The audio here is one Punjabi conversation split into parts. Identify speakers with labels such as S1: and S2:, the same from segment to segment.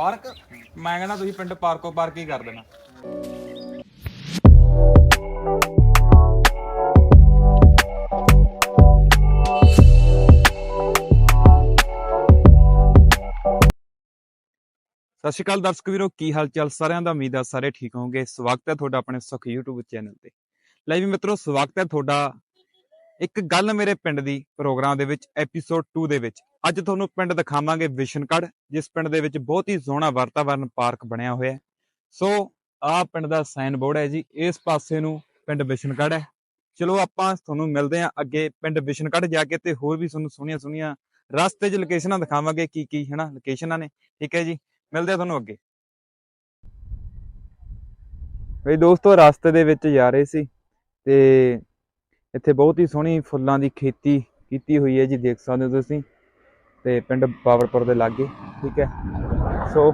S1: ਪਾਰਕ? ਮੈਂ ਕਹਿੰਦਾ ਤੁਸੀਂ ਪਿੰਡ ਪਾਰਕੋ ਪਾਰਕ ਹੀ ਕਰ ਦੇਣਾ। ਸਤਿ ਸ਼੍ਰੀ ਅਕਾਲ ਦਰਸ਼ਕ ਵੀਰੋ, ਕੀ ਹਾਲ ਚਾਲ ਸਾਰਿਆਂ ਦਾ? ਉਮੀਦ ਆ ਸਾਰੇ ਠੀਕ ਹੋਵੋਗੇ। ਸਵਾਗਤ ਹੈ ਤੁਹਾਡਾ ਆਪਣੇ ਸੁਖ YouTube ਚੈਨਲ ਤੇ। ਲੈ ਵੀ ਮਿੱਤਰੋ, ਸਵਾਗਤ ਹੈ ਤੁਹਾਡਾ ਇੱਕ ਗੱਲ ਮੇਰੇ ਪਿੰਡ ਦੀ ਪ੍ਰੋਗਰਾਮ ਦੇ ਵਿੱਚ ਐਪੀਸੋਡ 2 ਦੇ ਵਿੱਚ। ਅੱਜ ਤੁਹਾਨੂੰ ਪਿੰਡ ਦਿਖਾਵਾਂਗੇ ਵਿਸ਼ਨਗੜ੍ਹ ਜਿਸ ਪਿੰਡ ਦੇ ਵਿੱਚ ਬਹੁਤ ਹੀ ਸੋਹਣਾ ਵਾਤਾਵਰਨ ਪਾਰਕ ਬਣਿਆ ਹੋਇਆ ਹੈ। ਸੋ, ਆਹ ਪਿੰਡ ਦਾ ਸਾਈਨ ਬੋਰਡ ਹੈ ਜੀ, ਇਸ ਪਾਸੇ ਨੂੰ ਪਿੰਡ ਵਿਸ਼ਨਗੜ੍ਹ ਹੈ। ਚਲੋ ਆਪਾਂ ਤੁਹਾਨੂੰ ਮਿਲਦੇ ਹਾਂ ਅੱਗੇ ਪਿੰਡ ਵਿਸ਼ਨਗੜ੍ਹ ਜਾ ਕੇ ਤੇ ਹੋਰ ਵੀ ਤੁਹਾਨੂੰ ਸੋਹਣੀਆਂ ਸੋਹਣੀਆਂ ਰਸਤੇ 'ਚ ਲੋਕੇਸ਼ਨਾਂ ਦਿਖਾਵਾਂਗੇ ਕੀ ਕੀ ਹਨਾ ਲੋਕੇਸ਼ਨਾਂ ਨੇ। ਠੀਕ ਹੈ ਜੀ, ਮਿਲਦੇ ਆ ਤੁਹਾਨੂੰ ਅੱਗੇ। ਬਈ ਦੋਸਤੋ, ਰਸਤੇ ਦੇ ਵਿੱਚ ਜਾ ਰਹੇ ਸੀ ਤੇ ਇੱਥੇ ਬਹੁਤ ਹੀ ਸੋਹਣੀ ਫੁੱਲਾਂ ਦੀ ਖੇਤੀ ਕੀਤੀ ਹੋਈ ਹੈ ਜੀ, ਦੇਖ ਸਕਦੇ ਹੋ ਤੁਸੀਂ। ਤੇ ਪਿੰਡ ਬਾਵਰਪੁਰ ਦੇ ਲਾਗੇ, ਠੀਕ ਹੈ। ਸੋ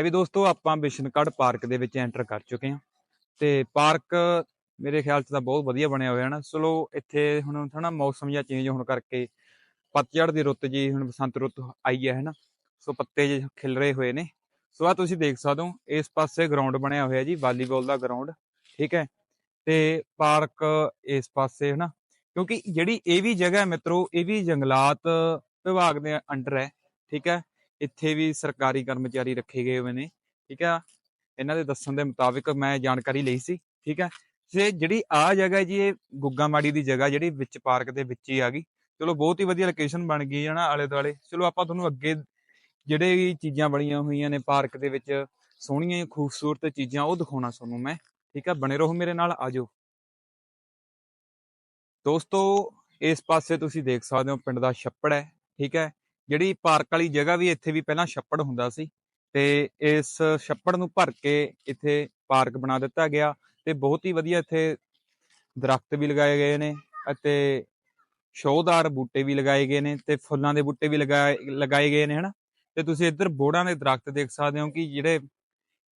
S1: ਲੈ ਵੀ ਦੋਸਤੋ ਆਪਾਂ ਬਿਸ਼ਨਗੜ੍ਹ ਪਾਰਕ ਦੇ ਵਿੱਚ ਐਂਟਰ ਕਰ ਚੁੱਕੇ ਹਾਂ। ਤੇ ਪਾਰਕ ਮੇਰੇ ਖਿਆਲ 'ਚ ਤਾਂ ਬਹੁਤ ਵਧੀਆ ਬਣਿਆ ਹੋਇਆ ਹੈ ਨਾ। ਚਲੋ ਇੱਥੇ ਹੁਣ ਥੋੜਾ ਮੌਸਮ ਜਿਹਾ ਚੇਂਜ ਹੋਣ ਕਰਕੇ ਪਤਝੜ ਦੀ ਰੁੱਤ ਜੀ ਹੁਣ ਬਸੰਤ ਰੁੱਤ ਆਈ ਹੈ ਹਨਾ। ਸੋ ਪੱਤੇ ਜਿਹੇ ਖਿਲ ਰਹੇ ਹੋਏ ਨੇ। ਸੋ ਆ ਤੁਸੀਂ ਦੇਖ ਸਕਦੇ ਹੋ, ਇਸ ਪਾਸੇ ਗਰਾਊਂਡ ਬਣਿਆ ਹੋਇਆ ਜੀ, ਵਾਲੀਬਾਲ ਦਾ ਗਰਾਊਂਡ ਠੀਕ ਹੈ। ਤੇ ਪਾਰਕ ਇਸ ਪਾਸੇ ਹੈ ਨਾ ਕਿਉਂਕਿ ਜਿਹੜੀ ਇਹ ਵੀ ਜਗ੍ਹਾ ਮਿੱਤਰੋ, ਇਹ ਵੀ ਜੰਗਲਾਤ ਵਿਭਾਗ ਦੇ ਅੰਡਰ ਹੈ, ਠੀਕ ਹੈ। ਇੱਥੇ ਵੀ ਸਰਕਾਰੀ ਕਰਮਚਾਰੀ ਰੱਖੇ ਗਏ ਹੋਏ ਨੇ, ਠੀਕ ਆ? ਇਹਨਾਂ ਦੇ ਦੱਸਣ ਦੇ ਮੁਤਾਬਿਕ ਮੈਂ ਜਾਣਕਾਰੀ ਲਈ ਸੀ, ਠੀਕ ਹੈ ਤੇ ਜਿਹੜੀ ਆ ਜਗ੍ਹਾ ਜੀ, ਇਹ ਗੁੱਗਾ ਮਾੜੀ ਦੀ ਜਗ੍ਹਾ ਜਿਹੜੀ ਵਿੱਚ ਪਾਰਕ ਦੇ ਵਿੱਚ ਹੀ ਆ ਗਈ। ਚਲੋ ਬਹੁਤ ਹੀ ਵਧੀਆ ਲੋਕੇਸ਼ਨ ਬਣ ਗਈ ਹੈ ਨਾ ਆਲੇ ਦੁਆਲੇ। ਚਲੋ ਆਪਾਂ ਤੁਹਾਨੂੰ ਅੱਗੇ ਜਿਹੜੇ ਵੀ ਚੀਜ਼ਾਂ ਬਣੀਆਂ ਹੋਈਆਂ ਨੇ ਪਾਰਕ ਦੇ ਵਿੱਚ, ਸੋਹਣੀਆਂ ਖੂਬਸੂਰਤ ਚੀਜ਼ਾਂ ਉਹ ਦਿਖਾਉਣਾ ਤੁਹਾਨੂੰ ਮੈਂ, ਠੀਕ ਆ? ਬਣੇ ਰਹੋ ਮੇਰੇ ਨਾਲ, ਆਜੋ। ਦੋਸਤੋ, ਇਸ ਪਾਸੇ ਤੁਸੀਂ ਦੇਖ ਸਕਦੇ ਹੋ ਪਿੰਡ ਦਾ ਛੱਪੜ ਹੈ, ਠੀਕ ਹੈ? ਜਿਹੜੀ ਪਾਰਕ ਵਾਲੀ ਜਗ੍ਹਾ ਵੀ ਇੱਥੇ ਵੀ ਪਹਿਲਾਂ ਛੱਪੜ ਹੁੰਦਾ ਸੀ ਤੇ ਇਸ ਛੱਪੜ ਨੂੰ ਭਰ ਕੇ ਇੱਥੇ ਪਾਰਕ ਬਣਾ ਦਿੱਤਾ ਗਿਆ ਤੇ ਬਹੁਤ ਹੀ ਵਧੀਆ ਇੱਥੇ ਦਰਖਤ ਵੀ ਲਗਾਏ ਗਏ ਨੇ ਅਤੇ ਸ਼ੋਹਦਾਰ ਬੂਟੇ ਵੀ ਲਗਾਏ ਗਏ ਨੇ ਤੇ ਫੁੱਲਾਂ ਦੇ ਬੂਟੇ ਵੀ ਲਗਾਏ ਲਗਾਏ ਗਏ ਨੇ, ਹਨਾ? ਤੇ ਤੁਸੀਂ ਇੱਧਰ ਬੋੜਾਂ ਦੇ ਦਰਖਤ ਦੇਖ ਸਕਦੇ ਹੋ ਕਿ ਜਿਹੜੇ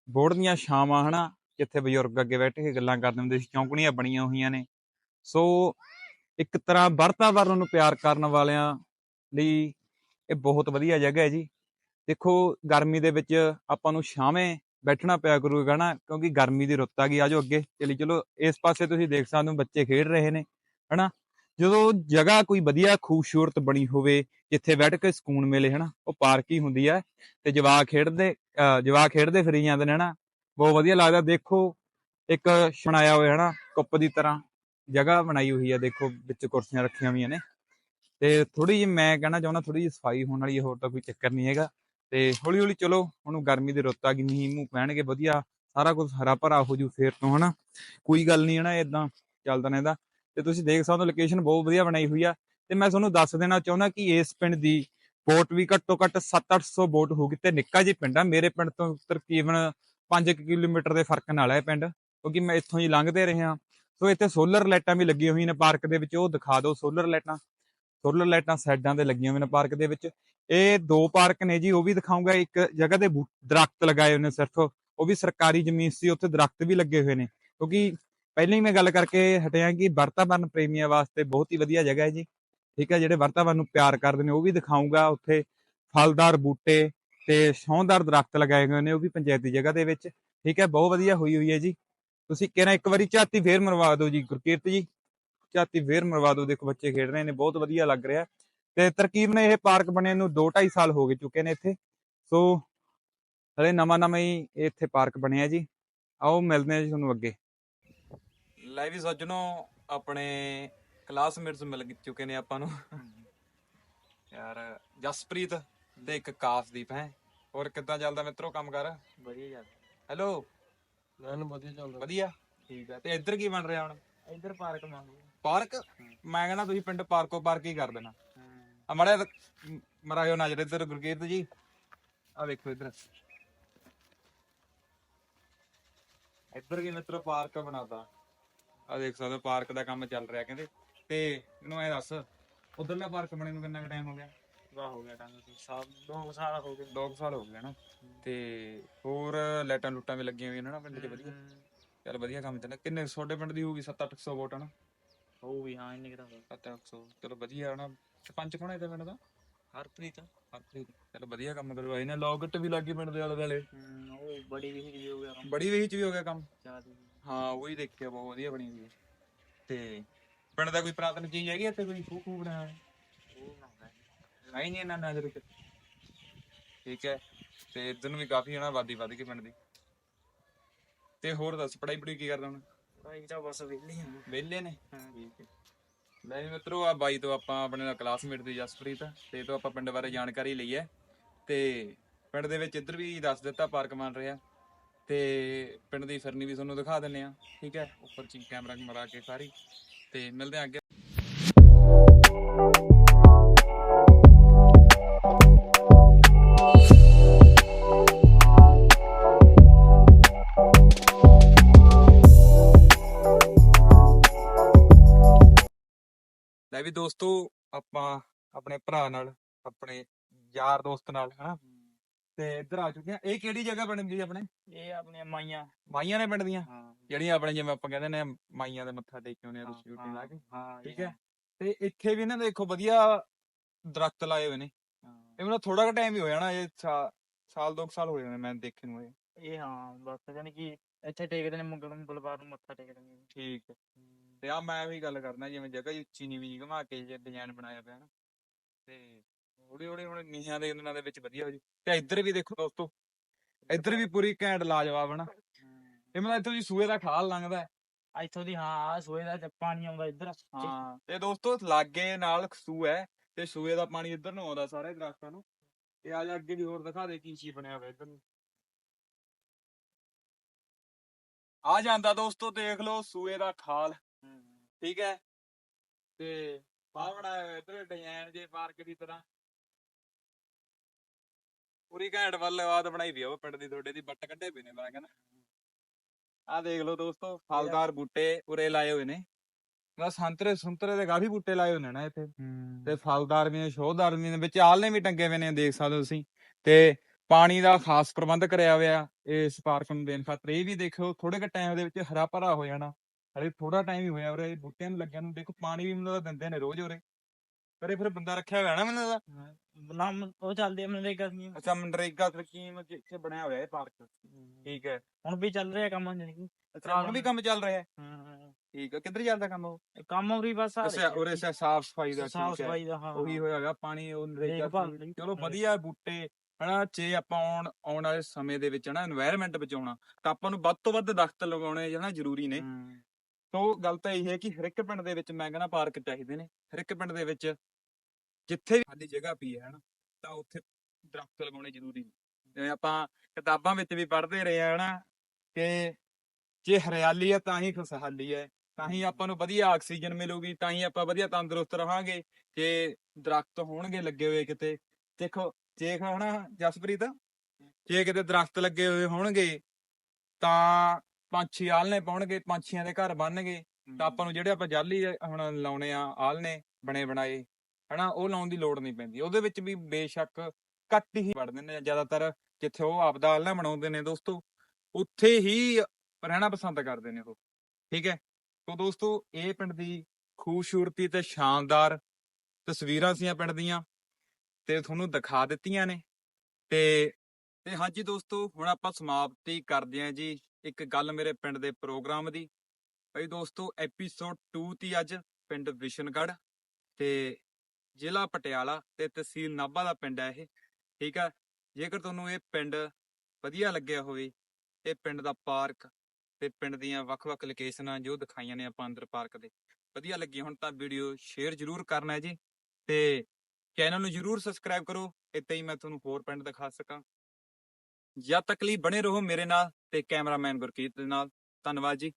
S1: ਬੋੜ ਦੀਆਂ ਛਾਵਾਂ, ਹਨਾ? ਜਿੱਥੇ ਬਜ਼ੁਰਗ ਅੱਗੇ ਬੈਠ ਕੇ ਗੱਲਾਂ ਕਰਦੇ ਹੁੰਦੇ ਸੀ, ਚੌਂਕਣੀਆਂ ਬਣੀਆਂ ਹੋਈਆਂ ਨੇ। ਸੋ ਇੱਕ ਤਰ੍ਹਾਂ ਵਰਤਾਵਰਨ ਨੂੰ ਪਿਆਰ ਕਰਨ ਵਾਲਿਆਂ ਲਈ ਇਹ ਬਹੁਤ ਵਧੀਆ ਜਗ੍ਹਾ ਹੈ ਜੀ। ਦੇਖੋ, ਗਰਮੀ ਦੇ ਵਿੱਚ ਆਪਾਂ ਨੂੰ ਛਾਵੇਂ ਬੈਠਣਾ ਪਿਆ ਕਰੂਗਾ ਨਾ, ਕਿਉਂਕਿ ਗਰਮੀ ਦੀ ਰੁੱਤ ਆ ਗਈ ਆਜੋ ਅੱਗੇ, ਚਲੀ ਚਲੋ। ਇਸ ਪਾਸੇ ਤੁਸੀਂ ਦੇਖ ਸਕਦੇ ਹੋ ਬੱਚੇ ਖੇਡ ਰਹੇ ਨੇ, ਹਨਾ? ਜਦੋਂ ਜਗ੍ਹਾ ਕੋਈ ਵਧੀਆ, ਖੂਬਸੂਰਤ ਬਣੀ ਹੋਵੇ, ਜਿੱਥੇ ਬੈਠ ਕੇ ਸਕੂਨ ਮਿਲੇ, ਹਨਾ? ਉਹ ਪਾਰਕ ਹੀ ਹੁੰਦੀ ਆ ਤੇ ਜਵਾਕ ਖੇਡਦੇ ਅਹ ਜਵਾਕ ਖੇਡਦੇ ਫਿਰੀ ਜਾਂਦੇ ਨੇ, ਹਨਾ? ਬਹੁਤ ਵਧੀਆ ਲੱਗਦਾ। ਦੇਖੋ, ਇੱਕ ਬਣਾਇਆ ਹੋਇਆ, ਹਨਾ? ਕੁੱਪ ਦੀ ਤਰ੍ਹਾਂ ਜਗ੍ਹਾ ਬਣਾਈ ਹੋਈ ਆ, ਦੇਖੋ, ਵਿੱਚ ਕੁਰਸੀਆਂ ਰੱਖੀਆਂ ਹੋਈਆਂ ਨੇ। ਤੇ ਥੋੜੀ ਜਿਹੀ ਮੈਂ ਕਹਿਣਾ ਚਾਹੁੰਦਾ ਥੋੜੀ ਜਿਹੀ ਸਫ਼ਾਈ ਹੋਣ ਵਾਲੀ ਹੈ ਹੋਰ ਤਾਂ ਕੋਈ ਚੱਕਰ ਨਹੀਂ ਹੈਗਾ। ਤੇ ਹੌਲੀ ਹੌਲੀ ਚਲੋ, ਹੁਣ ਗਰਮੀ ਦੀ ਰੁੱਤ ਆ ਗਈ, ਮੀਂਹ ਮੂੰਹ ਪੈਣਗੇ, ਵਧੀਆ, ਸਾਰਾ ਕੁਝ ਹਰਾ ਭਰਾ ਹੋ ਜੂ ਫੇਰ ਤੋਂ, ਹਨਾ? ਕੋਈ ਗੱਲ ਨਹੀਂ, ਹਨਾ ਇਦਾਂ ਚੱਲਦਾ ਰਹਿੰਦਾ। ਤੇ ਤੁਸੀਂ ਦੇਖ ਸਕਦੇ ਹੋ ਲੋਕੇਸ਼ਨ ਬਹੁਤ ਵਧੀਆ ਬਣਾਈ ਹੋਈ ਆ। ਤੇ ਮੈਂ ਤੁਹਾਨੂੰ ਦੱਸ ਦੇਣਾ ਚਾਹੁੰਦਾ ਕਿ ਇਸ ਪਿੰਡ ਦੀ ਵੋਟ ਵੀ ਘੱਟੋ ਘੱਟ 7-800 ਵੋਟ ਹੋਊਗੀ ਤੇ ਨਿੱਕਾ ਜੀ ਪਿੰਡ ਆ। ਮੇਰੇ ਪਿੰਡ ਤੋਂ ਤਕਰੀਬਨ 5 ਕਿਲੋਮੀਟਰ ਦੇ ਫ਼ਰਕ ਨਾਲ ਹੈ ਪਿੰਡ, ਕਿਉਂਕਿ ਮੈਂ ਇੱਥੋਂ ਹੀ ਲੰਘਦੇ ਰਿਹਾ ਸੋ ਇੱਥੇ ਸੋਲਰ ਲਾਈਟਾਂ ਵੀ ਲੱਗੀਆਂ ਹੋਈਆਂ ਨੇ ਪਾਰਕ ਦੇ ਵਿੱਚ, ਉਹ ਦਿਖਾ ਦਿਓ ਸੋਲਰ ਲਾਈਟਾਂ। ਸੋਲਰ ਲਾਈਟਾਂ ਸਾਈਡਾਂ ਤੇ ਲੱਗੀਆਂ ਹੋਈਆਂ ਨੇ ਪਾਰਕ ਦੇ ਵਿੱਚ। ਇਹ ਦੋ ਪਾਰਕ ਨੇ ਜੀ, ਉਹ ਵੀ ਦਿਖਾਉਂਗਾ ਇੱਕ ਜਗ੍ਹਾ ਤੇ ਦਰਖਤ ਲਗਾਏ ਹੋਏ ਨੇ ਸਿਰਫ। ਉਹ ਵੀ ਸਰਕਾਰੀ ਜ਼ਮੀਨ ਸੀ, ਉੱਥੇ ਦਰਖਤ ਵੀ ਲੱਗੇ ਹੋਏ ਨੇ। ਕਿਉਂਕਿ ਪਹਿਲਾਂ ਹੀ ਮੈਂ ਗੱਲ ਕਰਕੇ ਹਟਿਆ ਕਿ ਵਰਤਾਵਰਨ ਪ੍ਰੇਮੀਆਂ ਵਾਸਤੇ ਬਹੁਤ ਹੀ ਵਧੀਆ ਜਗ੍ਹਾ ਹੈ ਜੀ। ਠੀਕ ਹੈ, ਜਿਹੜੇ ਵਰਤਾਵਰਨ ਨੂੰ ਪਿਆਰ ਕਰਦੇ ਨੇ, ਉਹ ਵੀ ਦਿਖਾਉਂਗਾ ਉੱਥੇ ਫਲਦਾਰ ਬੂਟੇ ਤੇ ਛਾਂਦਾਰ ਦਰਖਤ ਲਗਾਏ ਹੋਏ ਨੇ, ਉਹ ਵੀ ਪੰਚਾਇਤੀ ਜਗ੍ਹਾ ਦੇ ਵਿੱਚ। ਠੀਕ ਹੈ, ਬਹੁਤ ਵਧੀਆ ਹੋਈ ਹੋਈ ਹੈ ਜੀ। ਤੁਸੀਂ ਕਿਹੜਾ ਇੱਕ ਵਾਰੀ ਝਾਤੀ ਫੇਰ ਮਰਵਾ ਦਿਓ ਜੀ, ਗੁਰਕੀਰਤ ਜੀ। ਝਾਤੀ ਫੇਰ ਮਰਵਾ ਦਿਓ। ਦੇਖੋ ਬੱਚੇ ਖੇਡ ਰਹੇ ਨੇ ਬਹੁਤ ਵਧੀਆ ਲੱਗ ਰਿਹਾ। ਤੇ ਤਰਕੀਬ ਨੇ ਇਹ ਪਾਰਕ ਬਣੇ ਨੂੰ 2.5 ਸਾਲ ਹੋ ਗਏ ਚੁੱਕੇ ਨੇ ਇੱਥੇ। ਸੋ ਹਲੇ ਨਵਾਂ ਨਵਾਂ ਹੀ ਇੱਥੇ ਪਾਰਕ ਬਣਿਆ ਜੀ। ਆਓ ਮਿਲਦੇ ਹਾਂ ਜੀ ਤੁਹਾਨੂੰ ਅੱਗੇ। ਲੈ ਵੀ ਸੱਜਣੋ ਆਪਣੇ ਕਲਾਸਮੇਟਸ ਮਿਲ ਚੁੱਕੇ ਨੇ ਆਪਾਂ ਨੂੰ। ਯਾਰ ਜਸਪ੍ਰੀਤ ਤੇ ਇੱਕ ਕਾਸਦੀਪ ਹੈ। ਹੋਰ ਕਿੱਦਾਂ ਚੱਲਦਾ ਮਿੱਤਰੋ ਕੰਮ ਕਰ?
S2: ਵਧੀਆ ਯਾਰ।
S1: ਹੈਲੋ
S2: ਨਾ ਵਧੀਆ ਚੱਲਦਾ।
S1: ਵਧੀਆ? ਠੀਕ ਹੈ ਤੇ ਇੱਧਰ ਕੀ ਬਣ ਰਿਹਾ ਹੁਣ?
S2: ਇੱਧਰ ਪਾਰਕ ਮੰਗੂ
S1: ਪਾਰਕ ਮੈਂ ਕਹਿੰਦਾ ਤੁਸੀਂ ਪਿੰਡ ਪਾਰਕੋ ਪਾਰਕ ਹੀ ਕਰ ਦੇਣਾ। ਆ ਮੜਾ ਮਰਾਇਓ ਨਜ਼ਰ ਇੱਧਰ ਗੁਰਗੀਤ ਜੀ। ਆ ਵੇਖੋ ਇੱਧਰ। ਇੱਧਰ ਕੀ ਮਿੱਤਰੋ ਪਾਰਕ ਬਣਾਤਾ। ਆ ਦੇਖ ਸਕਦੇ ਹੋ ਪਾਰਕ ਦਾ ਕੰਮ ਚੱਲ ਰਿਹਾ ਕਹਿੰਦੇ। ਤੇ ਇਹਨੂੰ ਐ ਦੱਸ ਉਧਰਲਾ ਪਾਰਕ ਬਣੇ ਨੂੰ ਕਿੰਨਾ ਟਾਈਮ ਹੋ ਗਿਆ?
S2: ਵਾਹ ਹੋ ਗਿਆ ਟਾਂਗਾ ਸਾਲ ਦੋ ਸਾਲ ਹੋ ਗਏ।
S1: 2 ਸਾਲ ਹੋ ਗਏ ਨਾ। ਤੇ ਹੋਰ ਲਾਈਟਾਂ ਲੁੱਟਾਂ ਵੀ ਲੱਗੀਆਂ ਹੋਈਆਂ ਨੇ ਨਾ ਪਿੰਡ 'ਚ ਵਧੀਆ। ਚੱਲ ਵਧੀਆ ਕੰਮ ਚੱਲ ਕਿੰਨੇ ਤੁਹਾਡੇ ਪਿੰਡ ਦੀ ਹੋਊਗੀ 7-800 ਵੋਟ ਹਨਾ?
S2: ਹੋ ਵੀ ਹਾਂ ਇੰਨੇ ਕਿਤਾ
S1: 7-800 ਚਲੋ ਵਧੀਆ ਹਨਾ। ਸਰਪੰਚ ਕੋਣ ਹੈ ਤੇ ਪਿੰਡ ਦਾ?
S2: ਹਰਪ੍ਰੀਤ।
S1: ਹਰਪ੍ਰੀਤ। ਚਲੋ ਵਧੀਆ ਕੰਮ ਕਰਵਾਈ ਨੇ ਲੋਗਟ ਵੀ ਲੱਗੀ ਪਿੰਡ ਦੇ ਆਲੇ ਦੁਆਲੇ।
S2: ਹਮ, ਉਹ ਬੜੀ ਵੀ ਹੀ ਹੋ ਗਿਆ ਕੰਮ।
S1: ਬੜੀ ਵੇਹੀ ਚ ਵੀ ਹੋ ਗਿਆ ਕੰਮ।
S2: ਜ਼ਿਆਦਾ
S1: ਹਾਂ। ਉਹੀ ਦੇਖਿਆ ਬਹੁਤ ਵਧੀਆ ਬਣੀ ਹੋਈ ਹੈ। ਤੇ ਪਿੰਡ ਦਾ ਕੋਈ ਪ੍ਰਾਤਨ ਚੀਜ਼ ਹੈਗੀ ਇੱਥੇ ਕੋਈ? ਖੂਹ ਖੂਹ ਬਣਾਇਆ ਹੋਇਆ?
S2: ਉਹ ਨਾ
S1: ਹੈ ਹੀ ਨਹੀਂ ਇਹਨਾਂ ਨਜ਼ਰ ਚ ਠੀਕ ਹੈ। ਤੇ ਇਧਰ ਨੂੰ ਵੀ ਕਾਫੀ ਹਨਾ ਆਬਾਦੀ ਵੱਧ ਗਈ ਪਿੰਡ ਦੀ। ਤੇ ਹੋਰ ਦੱਸ ਪੜਾਈ ਪੜੂਈ ਕੀ ਕਰਦਾ ਹੁਣ?
S2: ਭਾਈ ਤਾਂ ਬਸ ਵਿਹਲੇ ਹਾਂ।
S1: ਵਿਹਲੇ ਨੇ?
S2: ਹਾਂ
S1: ਠੀਕ ਹੈ। ਲੈ ਵੀ ਮਿੱਤਰੋ ਆ ਬਾਈ ਤੋਂ ਆਪਾਂ ਆਪਣੇ ਨਾਲ ਕਲਾਸਮੇਟ ਦੀ ਜਸਪ੍ਰੀਤ ਤੇ ਤੋਂ ਆਪਾਂ ਪਿੰਡ ਬਾਰੇ ਜਾਣਕਾਰੀ ਲਈ ਹੈ ਤੇ ਪਿੰਡ ਦੇ ਵਿੱਚ ਇੱਧਰ ਵੀ ਦੱਸ ਦਿੱਤਾ ਪਾਰਕ ਬਣ ਰਿਹਾ। ਤੇ ਪਿੰਡ ਦੀ ਫਿਰਨੀ ਵੀ ਤੁਹਾਨੂੰ ਦਿਖਾ ਦਿੰਨੇ ਆ ਠੀਕ ਹੈ? ਉੱਪਰ ਚੀ ਕੈਮਰਾ ਮਰਾ ਕੇ ਸਾਰੀ। ਤੇ ਮਿਲਦੇ ਆ ਅੱਗੇ। ਦੋਸਤੋ ਆਪਾਂ ਆਪਣੇ ਭਰਾ ਨਾਲ ਆਪਣੇ ਯਾਰ ਦੋਸਤ ਨਾਲ ਹਨਾ? ਤੇ ਇੱਧਰ ਆ ਚੁੱਕੇ ਆ ਇਹ ਕਿਹੜੀ ਜਗ੍ਹਾ ਬਣੀ ਜੀ ਆਪਣੇ?
S2: ਇਹ ਆਪਣੀਆਂ ਮਾਈਆਂ।
S1: ਮਾਈਆਂ ਨੇ ਪਿੰਡ ਦੀਆਂ?
S2: ਹਾਂ।
S1: ਜਿਹੜੀਆਂ ਆਪਣੇ ਜਿਵੇਂ ਆਪਾਂ ਕਹਿੰਦੇ ਨੇ ਮਾਈਆਂ ਦੇ ਮੱਥਾ ਟੇਕ ਕੇ ਆਉਂਦੇ ਆ ਤੁਸੀਂ ਡਿਊਟੀ ਲਾ ਕੇ।
S2: ਹਾਂ
S1: ਠੀਕ ਹੈ? ਤੇ ਇੱਥੇ ਵੀ ਇਹਨਾਂ ਦੇ ਦੇਖੋ ਵਧੀਆ ਦਰਖਤ ਲਾਏ ਹੋਏ ਨੇ। ਇਹ ਮੈਨੂੰ ਥੋੜਾ ਕੁ ਟਾਈਮ ਹੀ ਹੋਇਆ ਨਾ ਇਹ ਸਾਲ ਦੋ ਸਾਲ ਹੋਏ ਨੇ ਮੈਂ ਦੇਖੇ ਨੂੰ ਇਹ।
S2: ਇਹ ਹਾਂ ਬਸ ਯਾਨੀ ਕਿ ਇੱਥੇ ਟੇਕਦੇ ਨੇ ਮੁੰਗਲ ਨੂੰ ਬੁਲਵਾਰ ਨੂੰ ਮੱਥਾ ਟੇਕਦੇ ਨੇ।
S1: ਠੀਕ ਹੈ। ਤੇ ਆ ਮੈਂ ਵੀ ਗੱਲ ਕਰਨਾ ਜਿਵੇਂ ਜਗ੍ਹਾ ਹੀ ਉੱਚੀ ਨੀਵੀਂ ਘੁਮਾ ਕੇ ਜੇ ਡਿਜ਼ਾਈਨ ਬਣਾਇਆ ਪਿਆ ਨਾ। ਤੇ ਹੌਲੀ ਹੌਲੀ ਹੁਣ ਨੀਹਾਂ ਦੇ ਉਹਨਾਂ ਦੇ ਵਿੱਚ ਵਧੀਆ ਹੋ ਜੂ ਤੇ ਇੱਧਰ ਵੀ ਦੇਖੋ ਦੋਸਤੋ ਇੱਧਰ ਵੀ ਪੂਰੀ ਘੈਂਟ ਲਾਜਵਾਬ ਹੈ ਨਾ। ਇਹ ਮਤਲਬ ਇੱਥੋਂ ਦੀ ਸੂਏ ਦਾ ਖਾਲ ਲੰਘਦਾ ਹੈ।
S2: ਇੱਥੋਂ ਦੀ ਹਾਂ ਆ ਸੋਏ ਦਾ ਪਾਣੀ ਆਉਂਦਾ ਇੱਧਰ।
S1: ਹਾਂ ਤੇ ਦੋਸਤੋ ਲਾਗੇ ਨਾਲ ਸੂ ਹੈ ਤੇ ਸੂਏ ਦਾ ਪਾਣੀ ਇੱਧਰ ਨੂੰ ਆਉਂਦਾ ਸਾਰੇ ਦਰਖਤਾਂ ਨੂੰ। ਤੇ ਆ ਜਾ ਅੱਗੇ ਵੀ ਹੋਰ ਦਿਖਾ ਦੇ ਕੀ ਚੀਜ਼ ਬਣਿਆ ਹੋਇਆ ਇੱਧਰ ਨੂੰ। ਆ ਜਾਂਦਾ ਦੋਸਤੋ ਦੇਖ ਲਓ ਸੂਏ ਦਾ ਖਾਲ। ਠੀਕ ਹੈ? ਤੇ ਬਾਹ ਬਣਾਇਆ ਹੋਇਆ ਇੱਧਰ ਡਿਜ਼ਾਈਨ ਜੇ ਪਾਰਕ ਦੀ ਤਰ੍ਹਾਂ। ਪੂਰੀ ਘੈਂਟ ਵੱਲਵਾਦ ਬਣਾਈ ਵੀ ਆ ਉਹ ਪਿੰਡ ਦੀ ਤੁਹਾਡੇ ਦੀ ਬੱਟ ਕੱਢੇ ਪਏ ਨੇ ਮੈਂ ਕਹਿੰਦਾ। ਆ ਦੇਖ ਲਓ ਦੋਸਤੋ ਫਲਦਾਰ ਬੂਟੇ ਉਰੇ ਲਾਏ ਹੋਏ ਨੇ। ਬਸ ਸੰਤਰੇ ਸੰਤਰੇ ਦੇ ਕਾਫੀ ਬੂਟੇ ਲਾਏ ਹੋਏ ਨੇ ਨਾ ਇੱਥੇ। ਤੇ ਫਲਦਾਰ ਵੀ ਨੇ ਸ਼ੋਧਦਾਰ ਵੀ ਨੇ ਵਿੱਚ ਆਲਣੇ ਵੀ ਟੰਗੇ ਹੋਏ ਨੇ ਦੇਖ ਸਕਦੇ ਹੋ ਤੁਸੀਂ। ਤੇ ਪਾਣੀ ਦਾ ਖਾਸ ਪ੍ਰਬੰਧ ਕਰਿਆ ਹੋਇਆ ਇਸ ਪਾਰਕ ਨੂੰ ਦੇਣ ਖਾਤਰ। ਇਹ ਵੀ ਦੇਖੋ ਥੋੜੇ ਕੁ ਟਾਈਮ ਦੇ ਵਿੱਚ ਹਰਾ ਭਰਾ ਹੋ ਜਾਣਾ। ਹਲੇ ਥੋੜਾ ਟਾਈਮ ਹੀ ਹੋਇਆ ਉਰੇ ਬੂਟਿਆਂ ਨੂੰ ਲੱਗਿਆ ਨੂੰ ਦੇਖੋ ਪਾਣੀ ਵੀ ਮੈਨੂੰ ਦਿੰਦੇ ਨੇ ਰੋਜ਼ ਉਰੇ। ਪਰ ਫਿਰ ਬੰਦਾ ਰੱਖਿਆ ਹੋਇਆ ਨਾ ਮੈਨੂੰ ਲੱਗਦਾ।
S2: ਨਾ ਉਹ ਚੱਲਦੇ ਮਨਰੇਗਾ ਸਕੀਮ
S1: ਅੱਛਾ ਮਨਰੇਗਾ ਸਕੀਮ ਚ- ਇੱਥੇ ਬਣਿਆ ਹੋਇਆ ਇਹ ਪਾਰਕ? ਠੀਕ ਹੈ।
S2: ਹੁਣ ਵੀ ਚੱਲ ਰਿਹਾ ਕੰਮ ਜਾਨੀ ਕਿ?
S1: ਹੁਣ ਵੀ ਕੰਮ ਚੱਲ ਰਿਹਾ ਹੈ? ਠੀਕ ਹੈ ਕਿੱਧਰ ਜਾਂਦਾ ਕੰਮ ਉਹ?
S2: ਕੰਮ ਉਰੀ ਬਸ ਆ
S1: ਅੱਛਾ ਉਰੇ ਸਾਫ਼ ਸਫ਼ਾਈ ਦਾ
S2: ਸਾਫ਼ ਸਫ਼ਾਈ ਦਾ ਹਾਂ
S1: ਉਹੀ ਹੋਇਆਗਾ ਪਾਣੀ ਉਹ ਨਰੇਗਾ ਚਲੋ ਵਧੀਆ ਬੂਟੇ ਹਨਾ ਜੇ ਆਪਾਂ ਆਉਣ ਆਉਣ ਵਾਲੇ ਸਮੇਂ ਦੇ ਵਿੱਚ ਹਨਾ এনवायरमेंट ਬਚਾਉਣਾ ਤਾਂ ਆਪਾਂ ਨੂੰ ਵੱਧ ਤੋਂ ਵੱਧ ਦਖਤ ਲਗਾਉਣੇ ਹਨਾ ਜ਼ਰੂਰੀ ਨੇ। ਸੋ ਗੱਲ ਤਾਂ ਇਹ ਹੈ ਕਿ ਹਰ ਇੱਕ ਪਿੰਡ ਦੇ ਵਿੱਚ ਮੈਂ ਕਹਿੰਦਾ ਪਾਰਕ ਚਾਹੀਦੇ ਨੇ, ਹਰ ਇੱਕ ਪਿੰਡ ਦੇ ਵਿੱਚ ਜਿੱਥੇ ਵੀ ਖਾਲੀ ਜਗ੍ਹਾ ਪਈ ਹੈ ਹਨਾ ਤਾਂ ਉੱਥੇ ਦਰਖਤ ਲਗਾਉਣੇ ਜ਼ਰੂਰੀ ਨੇ। ਜਿਵੇਂ ਆਪਾਂ ਕਿਤਾਬਾਂ ਵਿੱਚ ਵੀ ਪੜ੍ਹਦੇ ਰਹੇ ਆ ਹਨਾ ਕਿ ਜੇ ਹਰਿਆਲੀ ਹੈ ਤਾਂ ਹੀ ਖੁਸ਼ਹਾਲੀ ਹੈ, ਤਾਂ ਹੀ ਆਪਾਂ ਨੂੰ ਵਧੀਆ ਆਕਸੀਜਨ ਮਿਲੂਗੀ, ਤਾਂ ਹੀ ਆਪਾਂ ਵਧੀਆ ਤੰਦਰੁਸਤ ਰਹਾਂਗੇ, ਜੇ ਦਰਖਤ ਹੋਣਗੇ ਲੱਗੇ ਹੋਏ ਕਿਤੇ। ਦੇਖੋ, ਜੇ ਹਨਾ ਜਸਪ੍ਰੀਤ, ਜੇ ਕਿਤੇ ਦਰਖਤ ਲੱਗੇ ਹੋਏ ਹੋਣਗੇ, ਤਾਂ ਪੰਛੀ ਆਲਣੇ ਪਾਉਣਗੇ ਪੰਛੀਆਂ ਦੇ ਘਰ ਬਣਨਗੇ। ਤਾਂ ਆਪਾਂ ਨੂੰ ਜਿਹੜੇ ਆਪਾਂ ਜਾਲੀ ਹੁਣ ਲਾਉਣੇ ਆ ਆਲਣੇ ਬਣੇ ਬਣਾਏ ਹਨਾ ਉਹ ਲਾਉਣ ਦੀ ਲੋੜ ਨਹੀਂ ਪੈਂਦੀ। ਉਹਦੇ ਵਿੱਚ ਵੀ ਬੇਸ਼ੱਕ ਘੱਟ ਹੀ ਵੜਦੇ ਨੇ ਜ਼ਿਆਦਾਤਰ ਜਿੱਥੇ ਉਹ ਆਪਦਾ ਆਲਣਾ ਬਣਾਉਂਦੇ ਨੇ ਦੋਸਤੋ ਉੱਥੇ ਹੀ ਰਹਿਣਾ ਪਸੰਦ ਕਰਦੇ ਨੇ ਉਹ। ਠੀਕ ਹੈ? ਤੋਂ ਦੋਸਤੋ ਇਹ ਪਿੰਡ ਦੀ ਖੂਬਸੂਰਤੀ ਤੇ ਸ਼ਾਨਦਾਰ ਤਸਵੀਰਾਂ ਸੀਆਂ ਪਿੰਡ ਦੀਆਂ ਤੇ ਤੁਹਾਨੂੰ ਦਿਖਾ ਦਿੱਤੀਆਂ ਨੇ। ਤੇ ਤੇ ਹਾਂਜੀ ਦੋਸਤੋ ਹੁਣ ਆਪਾਂ ਸਮਾਪਤੀ ਕਰਦੇ ਹਾਂ ਜੀ। ਇੱਕ ਗੱਲ ਮੇਰੇ ਪਿੰਡ ਦੇ ਪ੍ਰੋਗਰਾਮ ਦੀ। ਭਾਈ ਦੋਸਤੋ ਐਪੀਸੋਡ 2 ਤੀ ਅੱਜ ਪਿੰਡ ਵਿਸ਼ਨਗੜ੍ਹ ਤੇ ਜ਼ਿਲ੍ਹਾ ਪਟਿਆਲਾ ਤੇ ਤਹਿਸੀਲ ਨਾਭਾ ਦਾ ਪਿੰਡ ਹੈ ਇਹ। ਠੀਕ ਆ? ਜੇਕਰ ਤੁਹਾਨੂੰ ਇਹ ਪਿੰਡ ਵਧੀਆ ਲੱਗਿਆ ਹੋਵੇ, ਇਹ ਪਿੰਡ ਦਾ ਪਾਰਕ ਤੇ ਪਿੰਡ ਦੀਆਂ ਵੱਖ-ਵੱਖ ਲੋਕੇਸ਼ਨਾਂ ਜੋ ਦਿਖਾਈਆਂ ਨੇ ਆਪਾਂ ਅੰਦਰ ਪਾਰਕ ਦੇ, ਵਧੀਆ ਲੱਗੀ ਹੁਣ ਤਾਂ ਵੀਡੀਓ ਸ਼ੇਅਰ ਜ਼ਰੂਰ ਕਰਨਾ ਹੈ ਜੀ। ਤੇ ਚੈਨਲ ਨੂੰ ਜ਼ਰੂਰ ਸਬਸਕ੍ਰਾਈਬ ਕਰੋ। ਇੱਥੇ ਹੀ ਮੈਂ ਤੁਹਾਨੂੰ ਹੋਰ ਪਿੰਡ ਦਿਖਾ ਸਕਾਂ। ਜਦ ਤੱਕ ਲਈ ਬਣੇ ਰਹੋ ਮੇਰੇ ਨਾਲ ਤੇ ਕੈਮਰਾਮੈਨ ਗੁਰਕੀਤ ਦੇ ਨਾਲ। ਧੰਨਵਾਦ ਜੀ।